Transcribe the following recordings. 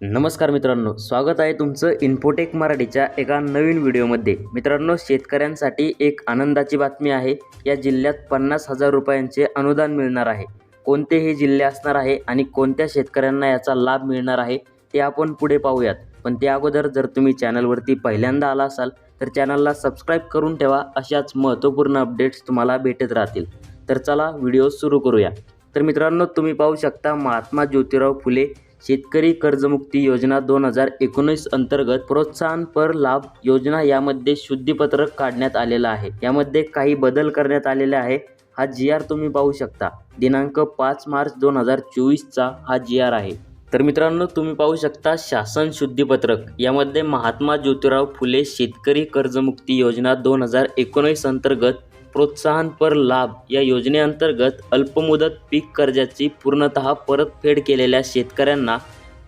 नमस्कार मित्रांनो स्वागत आहे तुमचं इन्फोटेक मराठीच्या एका नवीन व्हिडिओमध्ये. मित्रांनो शेतकऱ्यांसाठी एक आनंदाची बातमी आहे या जिल्ह्यात पन्नास हजार रुपयांचे अनुदान मिळणार आहे. कोणते हे जिल्हे असणार आहे आणि कोणत्या शेतकऱ्यांना याचा लाभ मिळणार आहे ते आपण पुढे पाहूयात. पण त्या अगोदर जर तुम्ही चॅनलवरती पहिल्यांदा आला असाल तर चॅनलला सबस्क्राईब करून ठेवा अशाच महत्त्वपूर्ण अपडेट्स तुम्हाला भेटत राहतील. तर चला व्हिडिओ सुरू करूया. तर मित्रांनो तुम्ही पाहू शकता महात्मा ज्योतिराव फुले शेतकरी कर्जमुक्ती योजना दोन हजार एकोणीस अंतर्गत प्रोत्साहनपर लाभ योजना यामध्ये शुद्धीपत्रक काढण्यात आलेलं आहे. यामध्ये काही बदल करण्यात आलेले आहे. हा जी आर तुम्ही पाहू शकता. दिनांक पाच मार्च दोन हजार चोवीसचा हा जी आर आहे. तर मित्रांनो तुम्ही पाहू शकता शासन शुद्धीपत्रक. यामध्ये महात्मा ज्योतिराव फुले शेतकरी कर्जमुक्ती योजना दोन हजार एकोणीस अंतर्गत प्रोत्साहनपर लाभ या योजनेअंतर्गत अल्पमुदत पीक कर्जाची पूर्णतः परतफेड केलेल्या शेतकऱ्यांना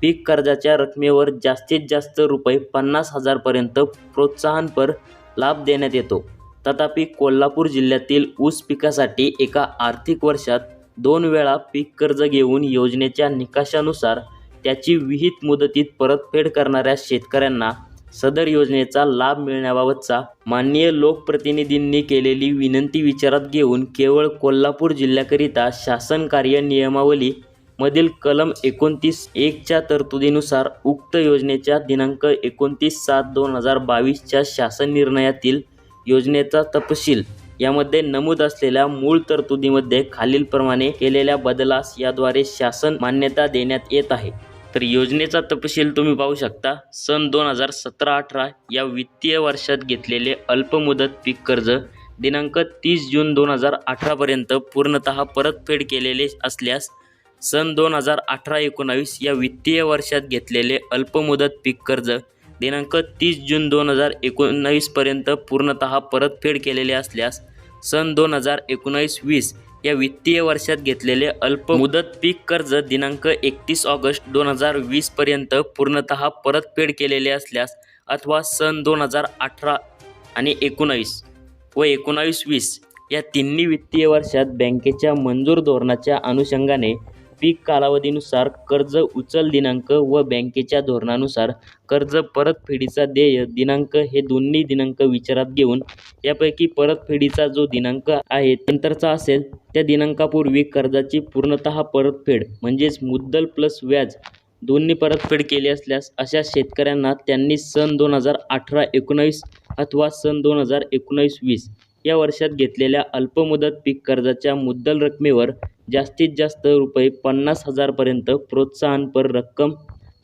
पीक कर्जाच्या रकमेवर जास्तीत जास्त रुपये पन्नास हजारपर्यंत प्रोत्साहनपर लाभ देण्यात येतो. तथापि कोल्हापूर जिल्ह्यातील ऊस पिकासाठी एका आर्थिक वर्षात दोन वेळा पीक कर्ज घेऊन योजनेच्या निकषानुसार त्याची विहित मुदतीत परतफेड करणाऱ्या शेतकऱ्यांना सदर योजनेचा लाभ मिळण्याबाबतचा माननीय लोकप्रतिनिधींनी केलेली विनंती विचारात घेऊन केवळ कोल्हापूर जिल्ह्याकरिता शासन कार्य नियमावली मधील कलम एकोणतीस एकच्या तरतुदीनुसार उक्त योजनेच्या दिनांक एकोणतीस सात दोन हजार बावीसच्या शासन निर्णयातील योजनेचा तपशील यामध्ये नमूद असलेल्या मूळ तरतुदीमध्ये खालीलप्रमाणे केलेल्या बदलास याद्वारे शासन मान्यता देण्यात येत आहे. तर योजनेचा तपशील तुम्ही पाहू शकता. सन दोन हजार सतरा अठरा या वित्तीय वर्षात घेतलेले अल्पमुदत पीक कर्ज दिनांक तीस जून दोन हजार अठरापर्यंत पूर्णतः परतफेड केलेले असल्यास सन दोन हजार अठरा एकोणावीस या वित्तीय वर्षात घेतलेले अल्पमुदत पीक कर्ज दिनांक तीस जून दोन हजार एकोणावीसपर्यंत पूर्णतः परतफेड केलेले असल्यास सन दोन हजार एकोणावीस वीस या वित्तीय वर्षात घेतलेले अल्प मुदत पीक कर्ज दिनांक एकतीस ऑगस्ट दोन हजार वीसपर्यंत पूर्णतः परतफेड केलेले असल्यास अथवा सन दोन हजार अठरा आणि एकोणावीस व एकोणावीस वीस या तिन्ही वित्तीय वर्षात बँकेच्या मंजूर धोरणाच्या अनुषंगाने पीक कालावधीनुसार कर्ज उचल दिनांक व बँकेच्या धोरणानुसार कर्ज परतफेडीचा देय दिनांक हे दोन्ही दिनांक विचारात घेऊन यापैकी परतफेडीचा जो दिनांक आहे नंतरचा असेल त्या दिनांकापूर्वी कर्जाची पूर्णतः परतफेड म्हणजेच मुद्दल प्लस व्याज दोन्ही परतफेड केली असल्यास अशा शेतकऱ्यांना त्यांनी सन दोन हजार अठरा एकोणावीस अथवा सन दोन हजार एकोणावीस वीस या वर्षात घेतलेल्या अल्पमुदत पीक कर्जाच्या मुद्दल रकमेवर जास्तीत जास्त रुपये पन्नास हजारपर्यंत प्रोत्साहनपर रक्कम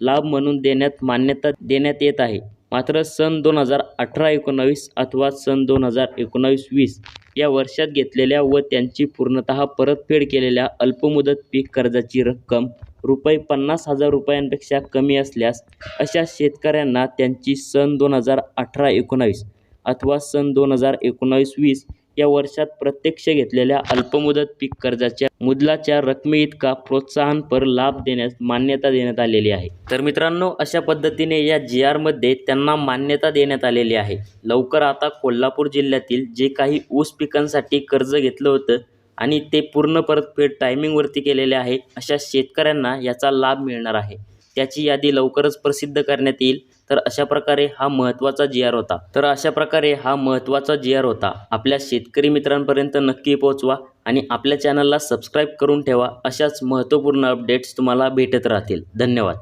लाभ म्हणून देण्यात मान्यता देण्यात येत आहे. मात्र सन दोन हजार अठरा एकोणावीस अथवा सन दोन हजार एकोणावीस वीस या वर्षात घेतलेल्या व त्यांची पूर्णतः परतफेड केलेल्या अल्पमुदत पीक कर्जाची रक्कम रुपये पन्नास हजार रुपयांपेक्षा कमी असल्यास अशा शेतकऱ्यांना त्यांची सन दोन हजार अठरा एकोणावीस अथवा सन दोन हजार एकोणावीस वीस या वर्षात प्रत्यक्ष घेतलेल्या अल्पमुदत पीक कर्जाच्या मुदलाच्या रकमेइतका प्रोत्साहनपर लाभ देण्यास मान्यता देण्यात आलेली आहे. तर मित्रांनो अशा पद्धतीने या जी आरमध्ये त्यांना मान्यता देण्यात आलेली आहे. लवकर आता कोल्हापूर जिल्ह्यातील जे काही ऊस पिकांसाठी कर्ज घेतलं होतं आणि ते पूर्ण परतफेड टायमिंगवरती केलेले आहे अशा शेतकऱ्यांना याचा लाभ मिळणार आहे. त्याची यादी लवकरच प्रसिद्ध करण्यात येईल. तर अशा प्रकारे हा महत्त्वाचा जी आर होता. तर अशा प्रकारे हा महत्त्वाचा जी आर होता. आपल्या शेतकरी मित्रांपर्यंत नक्की पोहोचवा आणि आपल्या चॅनलला सबस्क्राईब करून ठेवा. अशाच महत्त्वपूर्ण अपडेट्स तुम्हाला भेटत राहतील. धन्यवाद.